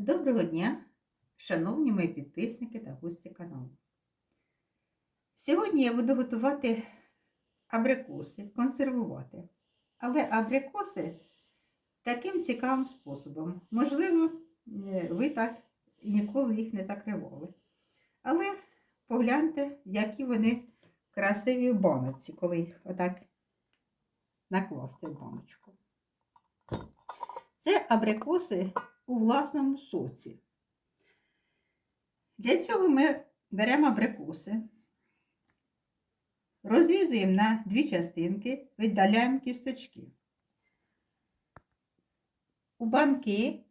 Доброго дня, шановні мої підписники та гості каналу. Сьогодні я буду готувати абрикоси, консервувати. Але абрикоси таким цікавим способом. Можливо, е, ви так ніколи їх не закривали. Але погляньте, які вони красиві в баночці, коли їх отак накласти в баночку. Це абрикоси у власному соці. Для цього ми беремо абрикоси, розрізуємо на дві частинки, віддаляємо кісточки. У банки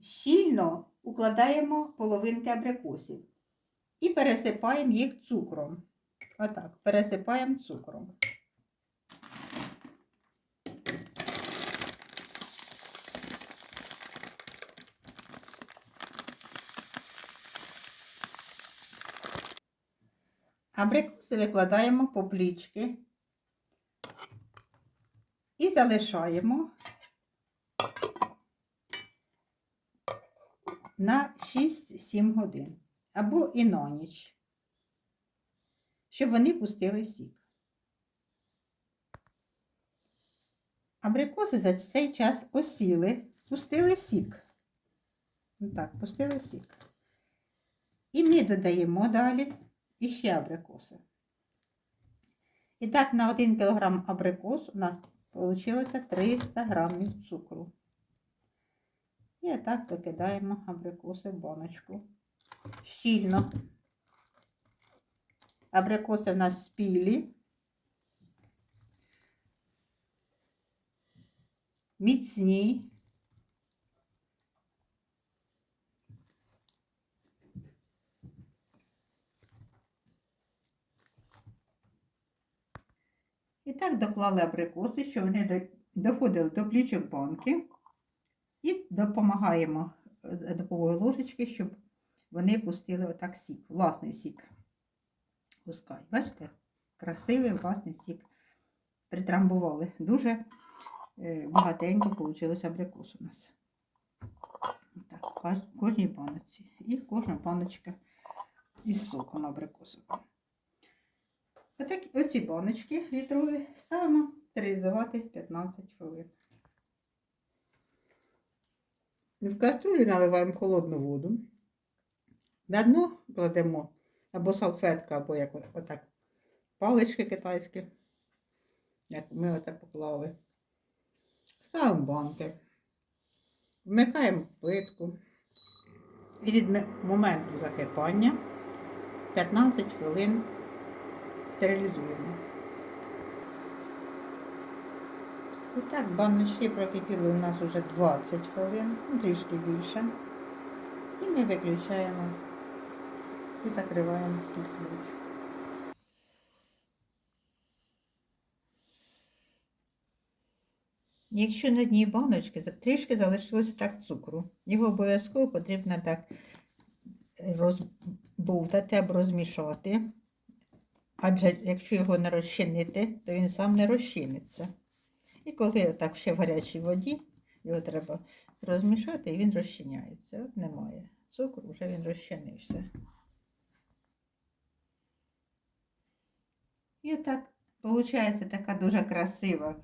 щільно укладаємо половинки абрикосів і пересипаємо їх цукром. Отак, пересипаємо цукром. Абрикоси викладаємо по плічки і залишаємо на 6-7 годин або і на ніч, щоб вони пустили сік. Абрикоси за цей час осіли, пустили сік. Так, пустили сік. І ми додаємо далі і ще абрикоси. І так, на 1 кг абрикос у нас вийшло 300 грамів цукру. І так докидаємо абрикоси в баночку. Щільно. Абрикоси в нас спілі. Міцні. І так доклали абрикоси, що вони доходили до плічок банки. І допомагаємо е, за допомогою ложечки, щоб вони пустили отак сік, власний сік. Пускай. Бачите? Красивий власний сік. Притрамбували. Дуже е, багатенько вийшло абрикос у нас. Так, кожній баночці. І кожна баночка із соком абрикосовим. Отак, оці баночки літрові ставимо стерилізувати 15 хвилин. В каструлю наливаємо холодну воду. На дно кладемо або салфетка, або як отак палички китайські, як ми отак поклали. Ставимо банки. Вмикаємо плитку. І від моменту закипання 15 хвилин стерилізуємо. І так, баночки прокипіли у нас вже 20 хвилин, ну трішки більше. І ми виключаємо і закриваємо під ключ. Якщо на дні баночки трішки залишилося так цукру, його обов'язково потрібно так розбовтати або розмішати. Адже якщо його не розчинити, то він сам не розчиниться. І коли так ще в гарячій воді, його треба розмішати і він розчиняється. От немає цукру, вже він розчинився. І отак виходить така дуже красива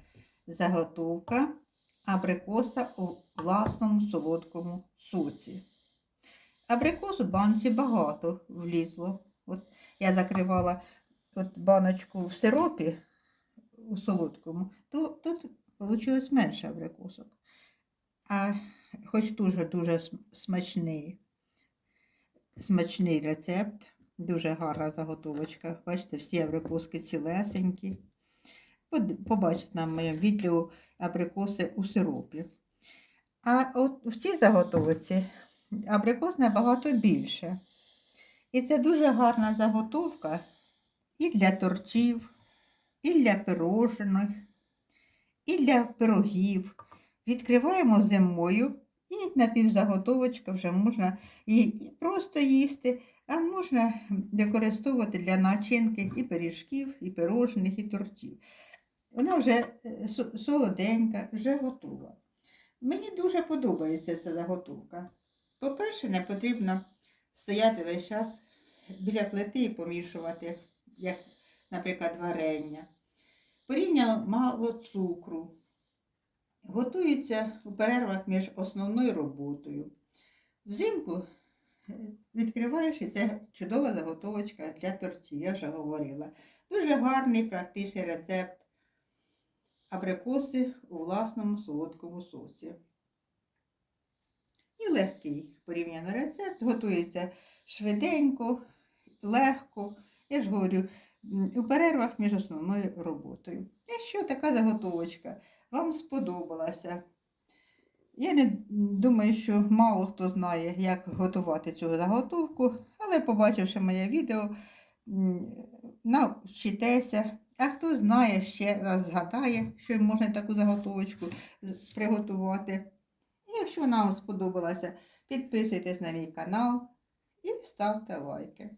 заготовка абрикоса у власному солодкому соці. Абрикос у банці багато влізло. От я закривала от баночку в сиропі у солодкому, то тут вийшло менше абрикосок. А хоч дуже дуже смачний, смачний рецепт, дуже гарна заготовочка. Бачите, всі абрикоски цілесенькі. Побачите на моєму відео абрикоси у сиропі. А от в цій заготовці абрикос набагато більше. І це дуже гарна заготовка і для тортів, і для пирожних, і для пирогів. Відкриваємо зимою і напівзаготовочка вже можна і просто їсти, а можна використовувати для начинки і пиріжків, і пирожних, і тортів. Вона вже е, солоденька, вже готова. Мені дуже подобається ця заготовка. По-перше, не потрібно стояти весь час біля плити і помішувати, як, наприклад, варення. Порівняно мало цукру. Готується у перервах між основною роботою. Взимку е, відкриваєш і це чудова заготовочка для тортів, я вже говорила. Дуже гарний практичний рецепт абрикоси у власному солодкому соці. І легкий порівняно рецепт, готується швиденько, легко. Я ж говорю, у перервах між основною роботою. Якщо така заготовочка вам сподобалася, я не думаю, що мало хто знає, як готувати цю заготовку, але побачивши моє відео, навчитеся. А хто знає, ще раз згадає, що можна таку заготовочку приготувати. І якщо вона вам сподобалася, підписуйтесь на мій канал і ставте лайки.